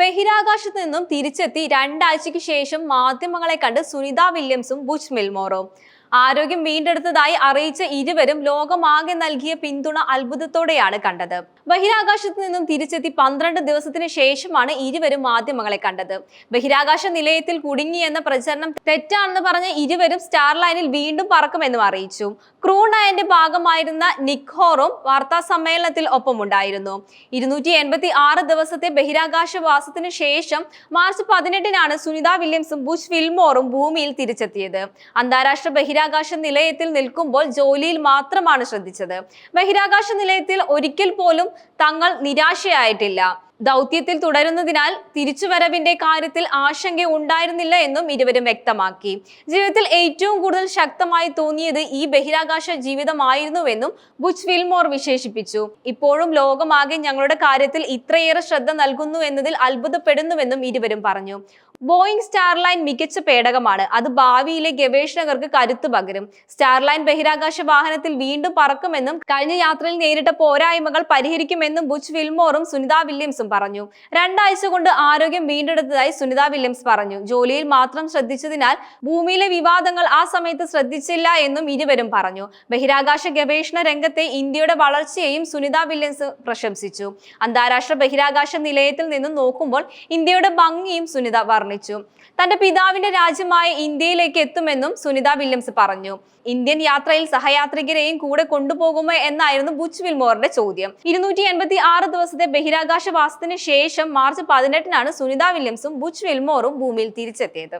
ബഹിരാകാശത്ത് നിന്നും തിരിച്ചെത്തി രണ്ടാഴ്ചയ്ക്ക് ശേഷം മാധ്യമങ്ങളെ കണ്ട് സുനിത വില്യംസും ബുച്ച് മിൽമോറും. ആരോഗ്യം വീണ്ടെടുത്തതായി അറിയിച്ച ഇരുവരും ലോകമാകെ നൽകിയ പിന്തുണ അത്ഭുതത്തോടെയാണ് കണ്ടത്. ബഹിരാകാശത്ത് നിന്നും തിരിച്ചെത്തി പന്ത്രണ്ട് ദിവസത്തിന് ശേഷമാണ് ഇരുവരും മാധ്യമങ്ങളെ കണ്ടത്. ബഹിരാകാശ നിലയത്തിൽ കുടുങ്ങിയെന്ന പ്രചരണം തെറ്റാണെന്ന് പറഞ്ഞ ഇരുവരും സ്റ്റാർലൈനിൽ വീണ്ടും പറക്കുമെന്നും അറിയിച്ചു. ക്രൂ നയന്റെ ഭാഗമായിരുന്ന നിഖോറും വാർത്താ സമ്മേളനത്തിൽ ഒപ്പമുണ്ടായിരുന്നു. ഇരുന്നൂറ്റി എൺപത്തി ആറ് ദിവസത്തെ ബഹിരാകാശവാസത്തിന് ശേഷം മാർച്ച് പതിനെട്ടിനാണ് സുനിത വില്യംസും ബുഷ് ഫിൽമോറും ഭൂമിയിൽ തിരിച്ചെത്തിയത്. അന്താരാഷ്ട്ര ബഹിരാകാശ നിലയത്തിൽ നിൽക്കുമ്പോൾ ജോലിയിൽ മാത്രമാണ് ശ്രദ്ധിച്ചത്. ബഹിരാകാശ നിലയത്തിൽ ഒരിക്കൽ പോലും തങ്ങൾ നിരാശയായിട്ടില്ല. ദൗത്യത്തിൽ തുടരുന്നതിനാൽ തിരിച്ചുവരവിന്റെ കാര്യത്തിൽ ആശങ്ക ഉണ്ടായിരുന്നില്ല എന്നും ഇരുവരും വ്യക്തമാക്കി. ജീവിതത്തിൽ ഏറ്റവും കൂടുതൽ ശക്തമായി തോന്നിയത് ഈ ബഹിരാകാശ ജീവിതമായിരുന്നുവെന്നും ബുച്ച് ഫിൽമോർ വിശേഷിപ്പിച്ചു. ഇപ്പോഴും ലോകമാകെ ഞങ്ങളുടെ കാര്യത്തിൽ ഇത്രയേറെ ശ്രദ്ധ നൽകുന്നു എന്നതിൽ അത്ഭുതപ്പെടുന്നുവെന്നും ഇരുവരും പറഞ്ഞു. ബോയിങ് സ്റ്റാർലൈൻ മികച്ച പേടകമാണ്. അത് ഭാവിയിലെ ഗവേഷകർക്ക് കരുത്തു പകരും. സ്റ്റാർലൈൻ ബഹിരാകാശ വാഹനത്തിൽ വീണ്ടും പറക്കുമെന്നും കഴിഞ്ഞ യാത്രയിൽ നേരിട്ട പോരായ്മകൾ പരിഹരിക്കുമെന്നും ബുച്ച് വിൽമോറും സുനിത വില്യംസും പറഞ്ഞു. രണ്ടാഴ്ച കൊണ്ട് ആരോഗ്യം വീണ്ടെടുത്തതായി സുനിത വില്യംസ് പറഞ്ഞു. ജോലിയിൽ മാത്രം ശ്രദ്ധിച്ചതിനാൽ ഭൂമിയിലെ വിവാദങ്ങൾ ആ സമയത്ത് ശ്രദ്ധിച്ചില്ല എന്നും ഇരുവരും പറഞ്ഞു. ബഹിരാകാശ ഗവേഷണ രംഗത്തെ ഇന്ത്യയുടെ വളർച്ചയെയും സുനിത വില്യംസ് പ്രശംസിച്ചു. അന്താരാഷ്ട്ര ബഹിരാകാശ നിലയത്തിൽ നിന്നും നോക്കുമ്പോൾ ഇന്ത്യയുടെ ഭംഗിയും സുനിത വർണിച്ചു. തന്റെ പിതാവിന്റെ രാജ്യമായ ഇന്ത്യയിലേക്ക് എത്തുമെന്നും സുനിത വില്യംസ് പറഞ്ഞു. ഇന്ത്യൻ യാത്രയിൽ സഹയാത്രികരെയും കൂടെ കൊണ്ടുപോകുമോ എന്നായിരുന്നു ബുച്ച് വിൽമോറിന്റെ ചോദ്യം. ഇരുന്നൂറ്റി എൺപത്തി ആറ് ദിവസത്തെ ബഹിരാകാശ വാസത്തിന് ശേഷം മാർച്ച് പതിനെട്ടിനാണ് സുനിത വില്യംസും ബുച്ച് വിൽമോറും ഭൂമിയിൽ തിരിച്ചെത്തിയത്.